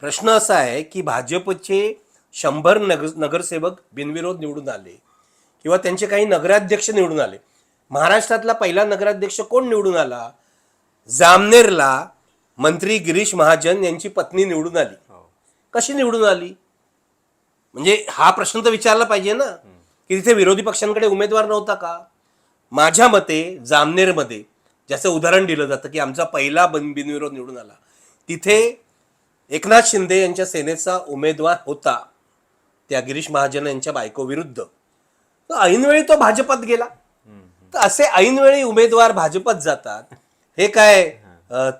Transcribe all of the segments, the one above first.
प्रश्न असा आहे की भाजपचे शंभर नगर नगरसेवक बिनविरोध निवडून आले किंवा त्यांचे काही नगराध्यक्ष निवडून आले. महाराष्ट्रातला पहिला नगराध्यक्ष कोण निवडून आला? जामनेरला मंत्री गिरीश महाजन यांची पत्नी निवडून आली. हो. कशी निवडून आली? म्हणजे हा प्रश्न तर विचारला पाहिजे ना. की तिथे विरोधी पक्षांकडे उमेदवार नव्हता का? माझ्या मते जामनेरमध्ये ज्याचं उदाहरण दिलं जातं की आमचा पहिला बन बिनविरोध निवडून आला तिथे एकनाथ शिंदे यांच्या सेनेचा उमेदवार होता. त्या गिरीश महाजन यांच्या बायको विरुद्ध तर ऐनवेळी तो भाजपात गेला. तर असे ऐनवेळी उमेदवार भाजपात जातात. हे काय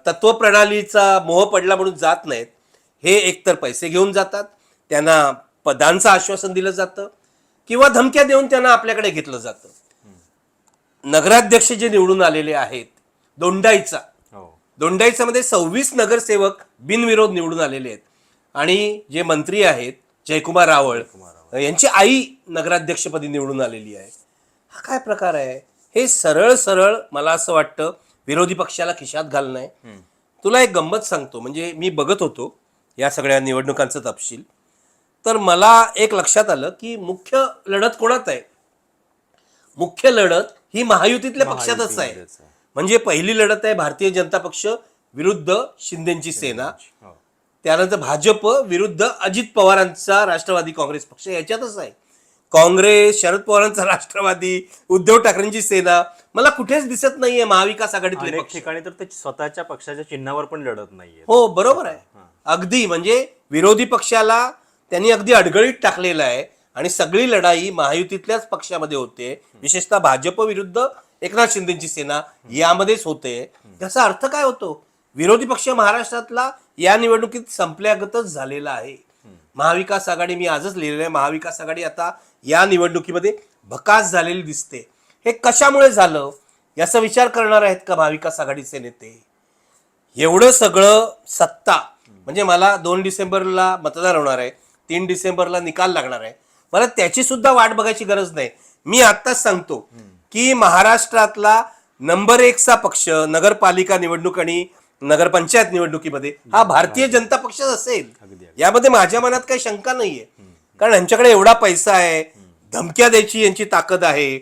तत्वप्रणालीचा मोह पडला म्हणून जात नाहीत. हे एकतर पैसे घेऊन जातात. त्यांना पदांचं आश्वासन दिलं जातं. किंवा धमक्या देऊन त्यांना आपल्याकडे घेतलं जातं. नगराध्यक्ष जे निवडून आलेले आहेत दोंडाईचा हो दोंडाईचा मध्ये सव्वीस नगरसेवक बिनविरोध निवडून आलेले आहेत. आणि जे मंत्री आहेत जयकुमार रावळ यांची आई नगराध्यक्षपदी निवडून आलेली आहे. हा काय प्रकार आहे? हे सरळ सरळ मला असं वाटतं विरोधी पक्षाला खिशात घालणं आहे. तुला एक गंमत सांगतो म्हणजे मी बघत होतो या सगळ्या निवडणुकांचं तपशील. तर मला एक लक्षात आलं की मुख्य लढत कोणात आहे? मुख्य लढत ही महायुतीतल्या पक्षातच आहे. म्हणजे पहिली लढत आहे भारतीय जनता पक्ष विरुद्ध शिंदेची सेना. हो. त्यानंतर भाजप विरुद्ध अजित पवारांचा राष्ट्रवादी काँग्रेस पक्ष. याच्यातच आहे. काँग्रेस शरद पवारांचा राष्ट्रवादी उद्धव ठाकरेंची सेना. मला कुठेच दिसत नाहीये महाविकास आघाडीतले ठिकाणी तर ते स्वतःच्या पक्षाच्या चिन्हावर पण लढत नाहीये. हो बरोबर आहे. अगदी म्हणजे विरोधी पक्षाला त्यांनी अगदी अडगळीत टाकलेलं आहे. आणि सगळी लढाई महायुतीतल्याच पक्षामध्ये होते. विशेषतः भाजप विरुद्ध एकनाथ शिंदेची सेना यामध्येच होते. याचा अर्थ काय होतो? विरोधी पक्ष महाराष्ट्रातला या निवडणुकीत संपल्यागतच झालेला आहे. महाविकास आघाडी मी आजच लिहिलेलं आहे महाविकास आघाडी आता या निवडणुकीमध्ये भकास झालेली दिसते. हे कशामुळे झालं? याचा विचार करणार आहेत का महाविकास आघाडीचे नेते? एवढं सगळं सत्ता म्हणजे मला दोन डिसेंबरला मतदान होणार आहे तीन डिसेंबरला निकाल लागणार आहे. मला त्याची सुद्धा वाट बघायची गरज नाही. मी आत्ताच सांगतो की महाराष्ट्रातला नंबर एकचा पक्ष नगरपालिका निवडणूक आणि नगरपंचायत निवडणुकीमध्ये हा भारतीय जनता पक्षच असेल. यामध्ये माझ्या मनात काही शंका नाहीये. कारण यांच्याकडे एवढा पैसा आहे धमक्या द्यायची यांची ताकद आहे.